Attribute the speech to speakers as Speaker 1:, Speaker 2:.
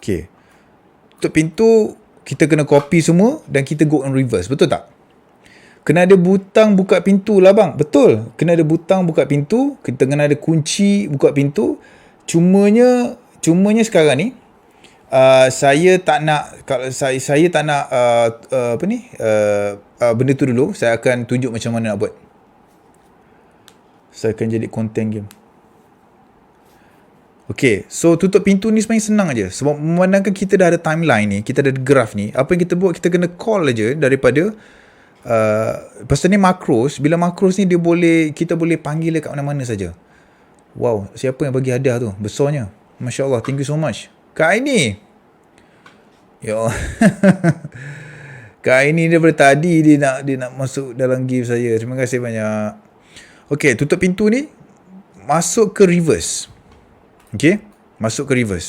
Speaker 1: Okay. Tutup pintu, kita kena copy semua dan kita go on reverse. Betul tak? Kena ada butang buka pintu lah bang. Betul. Kena ada butang buka pintu. Kita kena ada kunci buka pintu. Cumanya, cumanya sekarang ni, uh, saya tak nak, kalau saya, saya tak nak, uh, uh, apa ni, uh, uh, benda tu dulu. Saya akan tunjuk macam mana nak buat. Saya akan jadi content game. Okay, so tutup pintu ni sebenarnya senang aja. Sebab memandangkan kita dah ada timeline ni, kita ada graph ni, apa yang kita buat, kita kena call aja daripada uh, pasal ni makros, bila makros ni dia boleh, kita boleh panggil dia kat mana-mana saja. Wow, siapa yang bagi hadiah tu? Besarnya. Masya Allah, thank you so much. Kak Aini. Ya Allah. Kak Aini daripada tadi dia nak dia nak masuk dalam gift saya. Terima kasih banyak. Okay, tutup pintu ni. Masuk ke reverse. Okay. Masuk ke reverse.